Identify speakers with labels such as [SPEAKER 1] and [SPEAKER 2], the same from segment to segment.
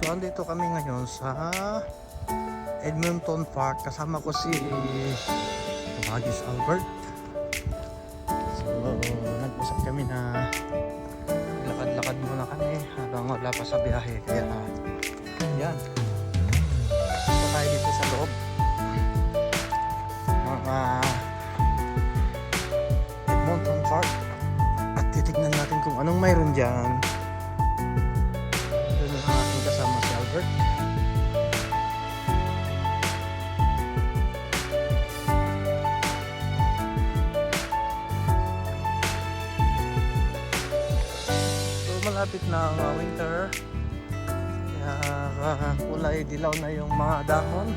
[SPEAKER 1] So, andito kami ngayon sa Edmonton Park. Kasama ko si Tumagis Albert. So, nag-usap kami na lakad-lakad muna kami habang wala pa sa biyahe. Kaya, yan. Punta tayo dito sa loob. Mga Edmonton Park. At titignan natin kung anong mayroon dyan. Malapit na ang uh, winter. Kaya uh, kulay dilaw na yung mga dahon.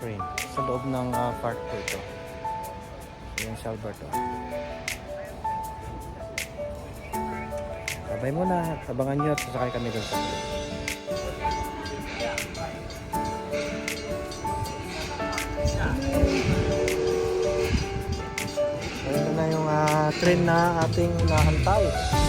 [SPEAKER 1] Train sa loob ng ah, park po ito. Yan Alberto. Sabay muna, abangan nyo at sasakay kami dun sa train. Ayun na yung ah, train na ating nahantay.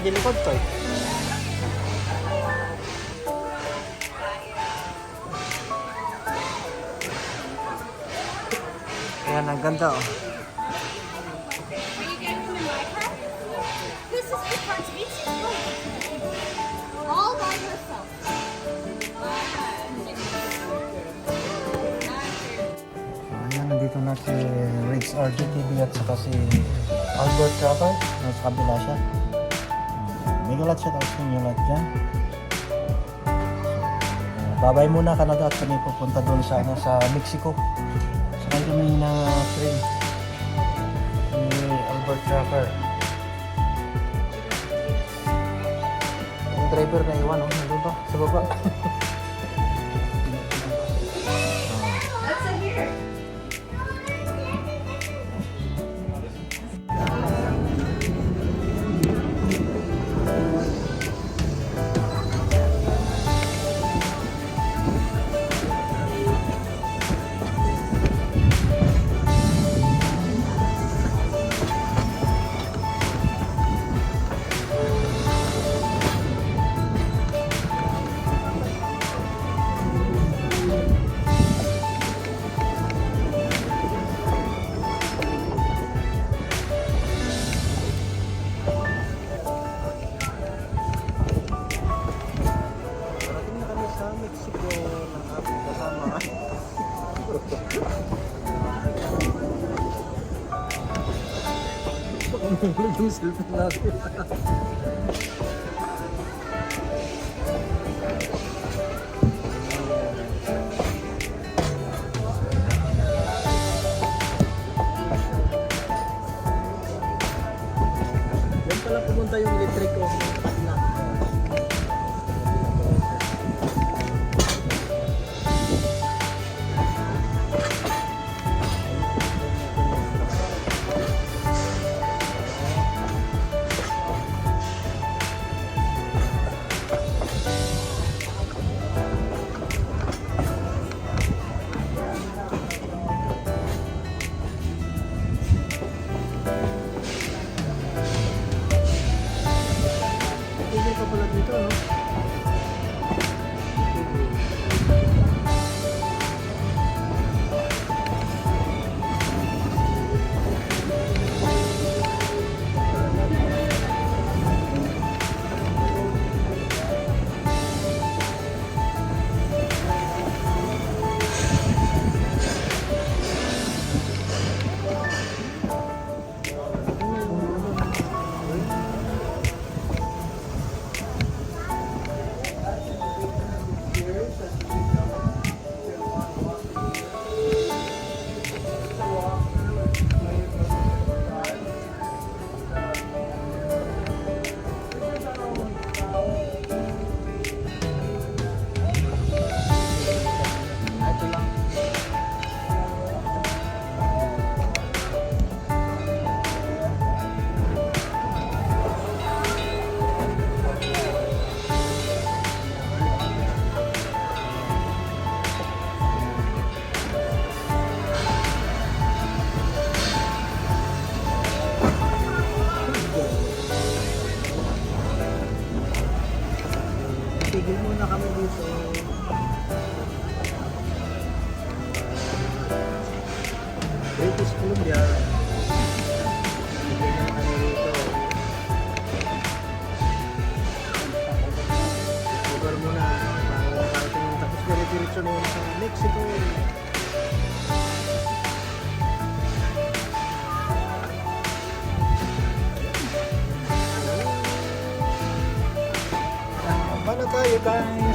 [SPEAKER 1] Tayo, dyan likod ko. Ayan, ang ganda oh.
[SPEAKER 2] Are you getting them in my car? This is the car to meet you. All by yourself.
[SPEAKER 1] Ayan, nandito na si Riggs RGTV at saka si Albert Trapper. Nasa kabila siya. Siya tapos yung galat dyan. So, babay muna Canada at kami pupunta doon sa, ano, sa Mexico. Sakay kami na train. Ni Albert Trapper. Yung driver na iwan, oh, nandun pa, sa baba. Mahulog yung cellphone natin. Yun sa Mexico. Paano tayo guys?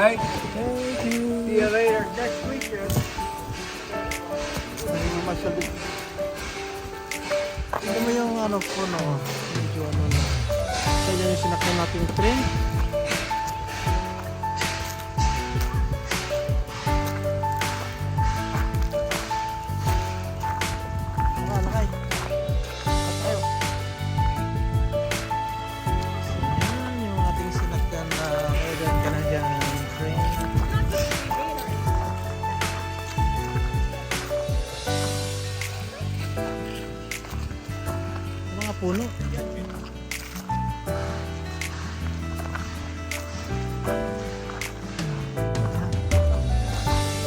[SPEAKER 3] All right.
[SPEAKER 1] Thank you.
[SPEAKER 3] See you later next weekend.
[SPEAKER 1] Hindi mo masyado. Tignan mo yung ano po no. Medyo ano na. Kaya yung sinakyan natin train.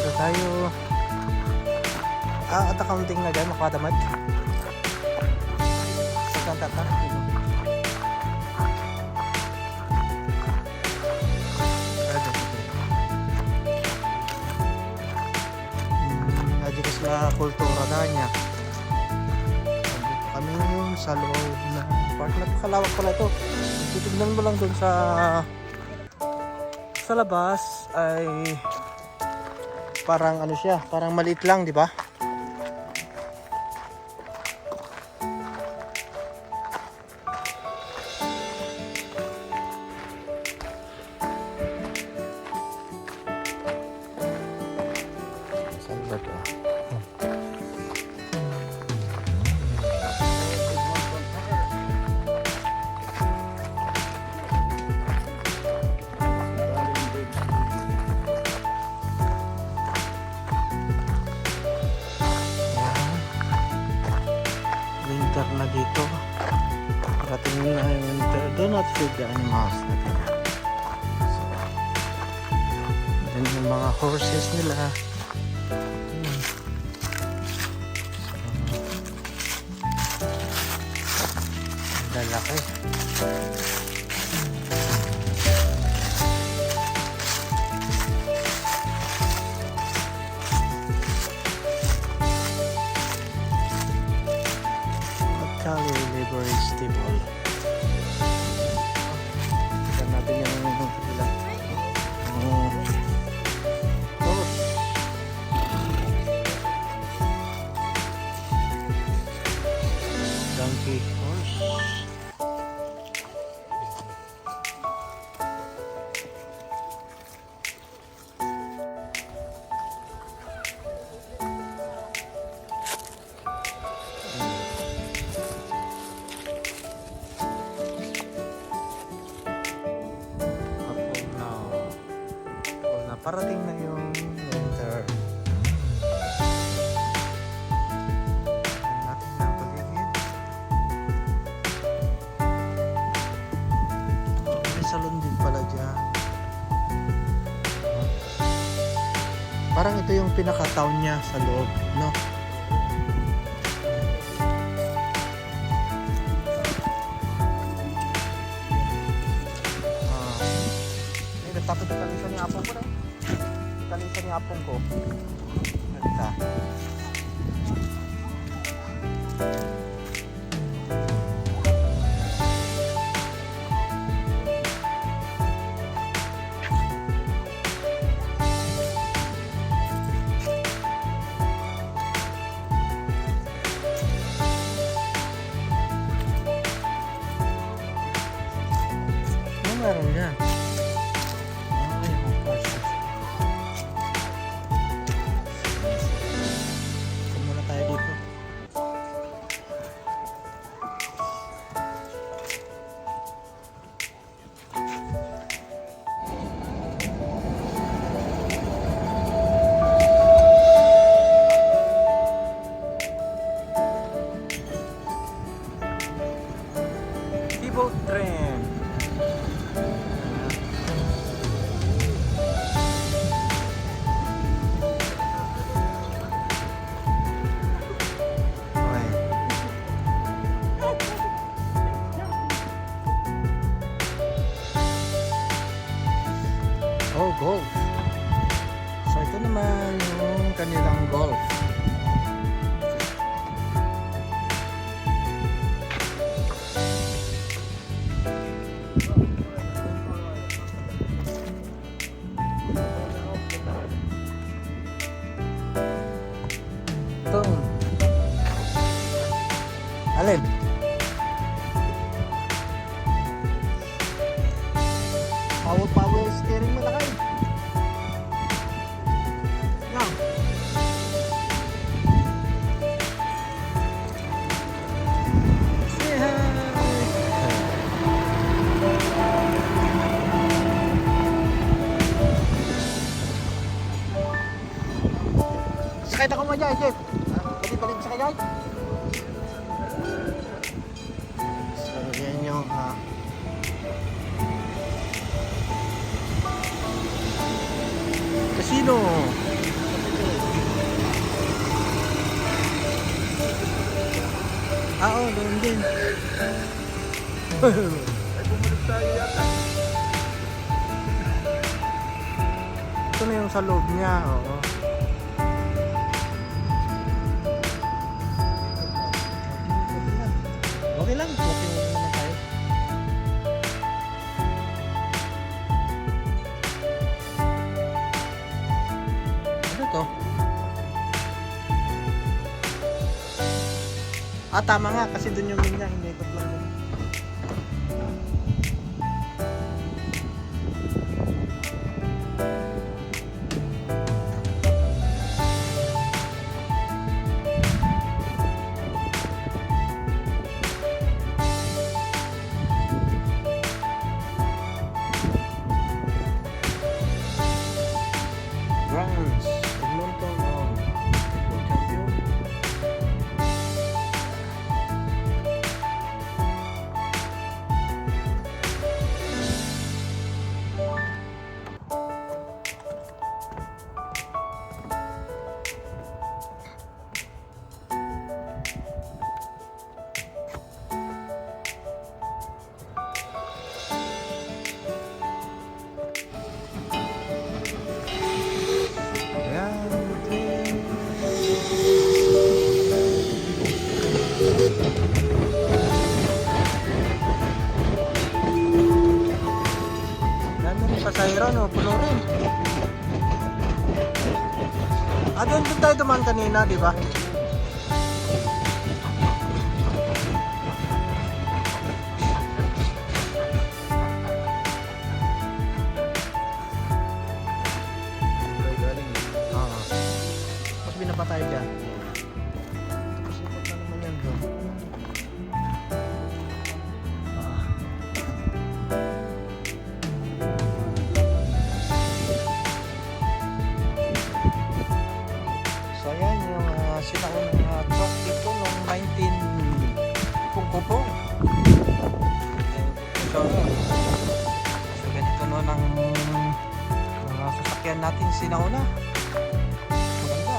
[SPEAKER 1] So tayo ah, at accounting na dyan, makadamad. Saan tata? Hmm, Aji kas la kultura na niya. Sa loob ng park. Napakalawak pala ito. Titignan mo lang dun sa sa labas ay parang ano siya, parang maliit lang, di ba? Yung winter. Do not feed the animals natin. So, yan yung mga horses nila. Ayan. So, lalaki. Cali Livery Stable. Salon din pala dyan. Parang ito yung pinaka-town niya sa loob, no? Ah. Nagtakot yung kalisa ni apong ko na eh. Kalisa ni apong ko. Boat train. Mo dyan, Jeff. Balik-balik sa kanya. So, yan yung ah, casino. Ah, oo, doon din.
[SPEAKER 3] Ay, bumalik tayo yata.
[SPEAKER 1] Ito na yung sa loob niya, oo. Okay Ah, tama nga, kasi dun yung minya, Rin pasahero, no? Puno rin. Ah, doon doon tayo dumaan kanina, di ba? Oo. Tapos binaba tayo dyan. Sasakyan natin sinauna. Maganda.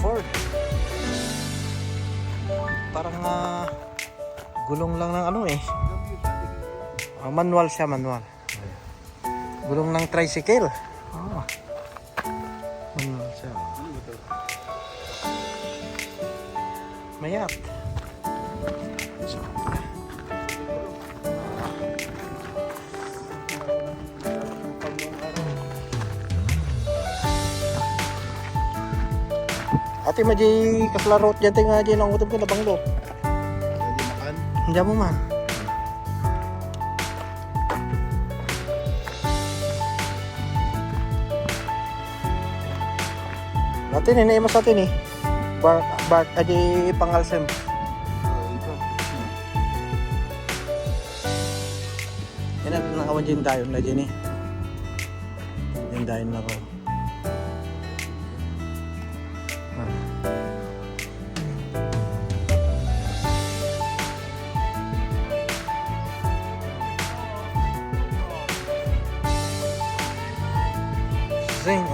[SPEAKER 1] Ford. Parang ah, gulong lang ng ano eh. Ah, manual siya, manual. Gulong ng tricycle. Ate maji kaslarot dyan tayo nga dyan ang utog ko na banglo.
[SPEAKER 3] Pwede makan.
[SPEAKER 1] Mo man. Natin eh, naimas natin eh. Bark, bark, adi pangalsem. Ang nakawan dyan dayon na dyan eh. Dyan dayon na ko.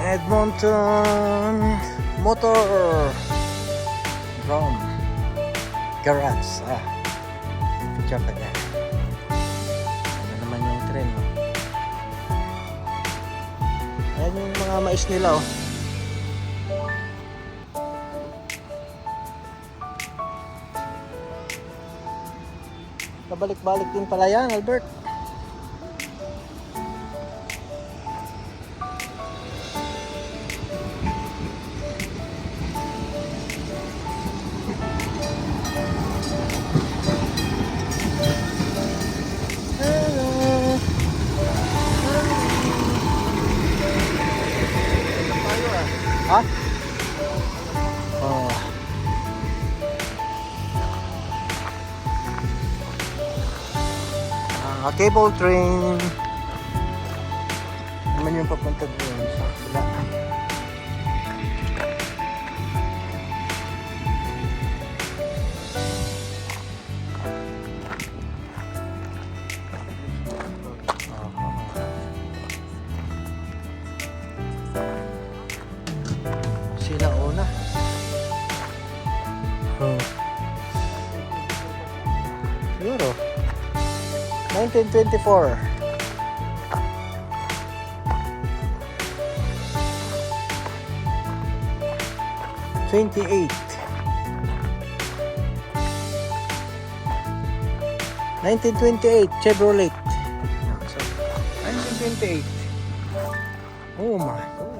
[SPEAKER 1] Edmonton Motor Drum Garage. Ah. Picture ka dyan. Ano naman yung tren, oh. Ayan yung mga mais nila, oh. Pabalik-balik din pala yan, Albert. Cable train. 1924. Twenty-eight. Nineteen twenty-eight, Chevrolet. Nineteen twenty-eight. Oh my.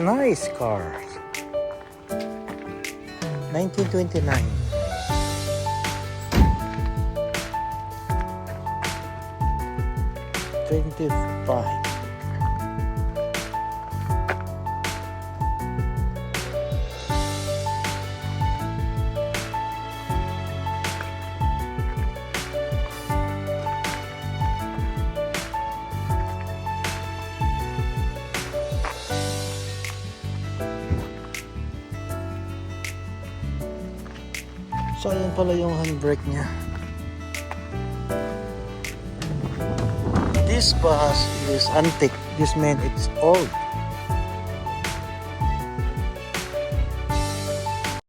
[SPEAKER 1] Nice car. 1929. Twenty-five. Pala yung handbrake niya. This bus is antique. This man, it's old.